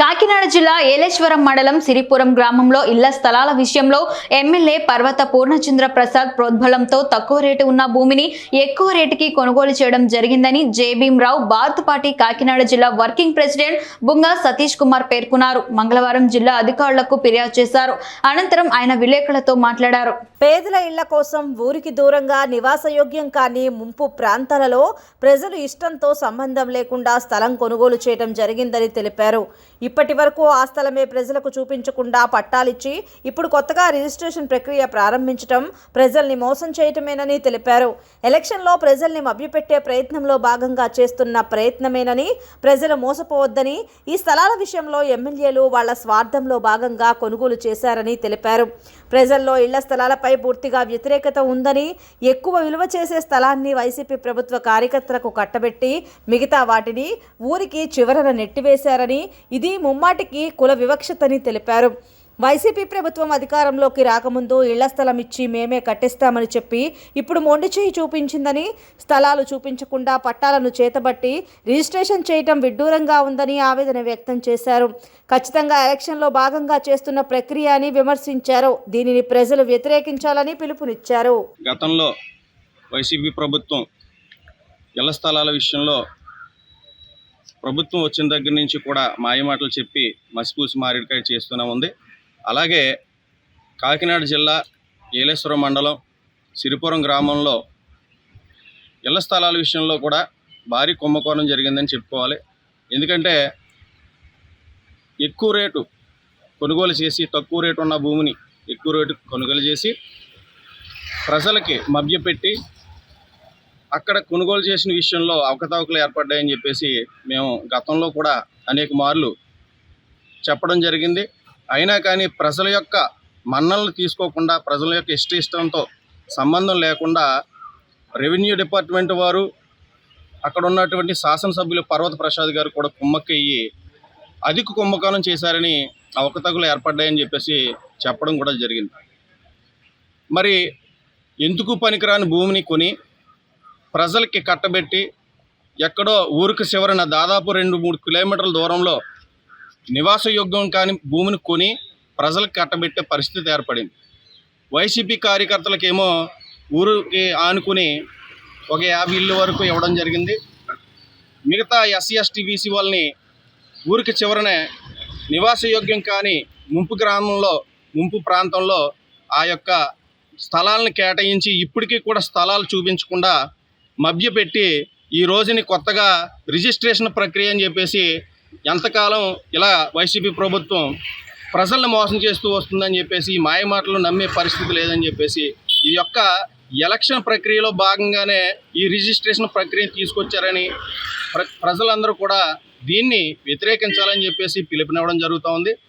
కాకినాడ జిల్లా ఏలేశ్వరం మండలం సిరిపురం గ్రామంలో ఇళ్ళ స్థలాల విషయంలో ఎమ్మెల్యే పర్వత పూర్ణచంద్ర ప్రసాద్ ప్రోద్బలంతో తక్కువ రేటు ఉన్న భూమిని ఎక్కువ రేటుకి కొనుగోలు చేయడం జరిగిందని జే భారత పార్టీ కాకినాడ జిల్లా వర్కింగ్ ప్రెసిడెంట్ బుంగా సతీష్ కుమార్ పేర్కొన్నారు. మంగళవారం జిల్లా అధికారులకు ఫిర్యాదు చేశారు. అనంతరం ఆయన విలేకరులతో మాట్లాడారు. పేదల ఇళ్ళ కోసం ఊరికి దూరంగా నివాసయోగ్యం కాని ముంపు ప్రాంతాలలో ప్రజలు ఇష్టంతో సంబంధం లేకుండా స్థలం కొనుగోలు చేయడం జరిగిందని తెలిపారు. ఇప్పటి వరకు ఆ స్థలమే ప్రజలకు చూపించకుండా పట్టాలిచ్చి ఇప్పుడు కొత్తగా రిజిస్ట్రేషన్ ప్రక్రియ ప్రారంభించడం ప్రజల్ని మోసం చేయటమేనని తెలిపారు. ఎలక్షన్లో ప్రజల్ని మభ్యపెట్టే ప్రయత్నంలో భాగంగా చేస్తున్న ప్రయత్నమేనని ప్రజలు మోసపోవద్దని ఈ స్థలాల విషయంలో ఎమ్మెల్యేలు వాళ్ళ స్వార్థంలో భాగంగా కొనుగోలు చేశారని తెలిపారు. ప్రజల్లో ఇళ్ళ స్థలాలపై పూర్తిగా వ్యతిరేకత ఉందని ఎక్కువ విలువ చేసే స్థలాన్ని వైసీపీ ప్రభుత్వ కార్యకర్తలకు కట్టబెట్టి మిగతా వాటిని ఊరికి చివరన నెట్టివేశారని ఇది ముమ్మాటికి కుల వివక్షతని తెలిపారు. వైసీపీ ప్రభుత్వం అధికారంలోకి రాకముందు ఇళ్ళ స్థలం ఇచ్చి మేమే కట్టిస్తామని చెప్పి ఇప్పుడు మొండి చేయి చూపించిందని స్థలాలు చూపించకుండా పట్టాలను చేతబట్టి రిజిస్ట్రేషన్ చేయటం విడ్డూరంగా ఉందని ఆవేదన వ్యక్తం చేశారు. ఖచ్చితంగా ఎలక్షన్లో భాగంగా చేస్తున్న ప్రక్రియ అని విమర్శించారు. దీనిని ప్రజలు వ్యతిరేకించాలని పిలుపునిచ్చారు. గతంలో వైసీపీ ప్రభుత్వం ఇళ్ళ స్థలాల విషయంలో ప్రభుత్వం వచ్చిన దగ్గర నుంచి కూడా మాయమాటలు చెప్పి మసిపూసి మారేడుకాయ చేస్తూనే ఉంది. అలాగే కాకినాడ జిల్లా ఏలేశ్వరం మండలం సిరిపురం గ్రామంలో ఇళ్ళ స్థలాల విషయంలో కూడా భారీ కుంభకోణం జరిగిందని చెప్పుకోవాలి. ఎందుకంటే ఎక్కువ రేటు కొనుగోలు చేసి తక్కువ రేటు ఉన్న భూమిని ఎక్కువ రేటు కొనుగోలు చేసి ప్రజలకి మభ్యపెట్టి అక్కడ కొనుగోలు చేసిన విషయంలో అవకతవకలు ఏర్పడ్డాయని చెప్పేసి మేము గతంలో కూడా అనేక మార్లు చెప్పడం జరిగింది. అయినా కానీ ప్రజల యొక్క మన్నలను తీసుకోకుండా ప్రజల యొక్క ఇష్ట ఇష్టంతో సంబంధం లేకుండా రెవెన్యూ డిపార్ట్మెంట్ వారు అక్కడ ఉన్నటువంటి శాసనసభ్యులు పర్వత ప్రసాద్ గారు కూడా కుమ్మక్కయ్యి అధిక కుంభకోణం చేశారని అవకతవకలు ఏర్పడ్డాయని చెప్పేసి చెప్పడం కూడా జరిగింది. మరి ఎందుకు పనికిరాని భూమిని కొని ప్రజలకి కట్టబెట్టి ఎక్కడో ఊరికి చివరన దాదాపు రెండు మూడు కిలోమీటర్ల దూరంలో నివాసయోగ్యం కాని భూమిని కొని ప్రజలకు కట్టబెట్టే పరిస్థితి ఏర్పడింది. వైసీపీ కార్యకర్తలకేమో ఊరికి ఆనుకుని ఒక యాభై ఇల్లు వరకు ఇవ్వడం జరిగింది. మిగతా ఎస్సీ ఎస్టీ బీసీ వాళ్ళని ఊరికి చివరనే నివాసయోగ్యం కాని ముంపు గ్రామంలో ముంపు ప్రాంతంలో ఆ యొక్క స్థలాలను కేటాయించి ఇప్పటికీ కూడా స్థలాలు చూపించకుండా మభ్యపెట్టి ఈ రోజుని కొత్తగా రిజిస్ట్రేషన్ ప్రక్రియ అని చెప్పేసి ఎంతకాలం ఇలా వైసీపీ ప్రభుత్వం ప్రజలను మోసం చేస్తూ వస్తుందని చెప్పేసి ఈ మాయమాటలు నమ్మే పరిస్థితి లేదని చెప్పేసి ఈ యొక్క ఎలక్షన్ ప్రక్రియలో భాగంగానే ఈ రిజిస్ట్రేషన్ ప్రక్రియ తీసుకొచ్చారని ప్ర ప్రజలందరూ కూడా దీన్ని వ్యతిరేకించాలని చెప్పేసి పిలుపునివ్వడం జరుగుతూ ఉంది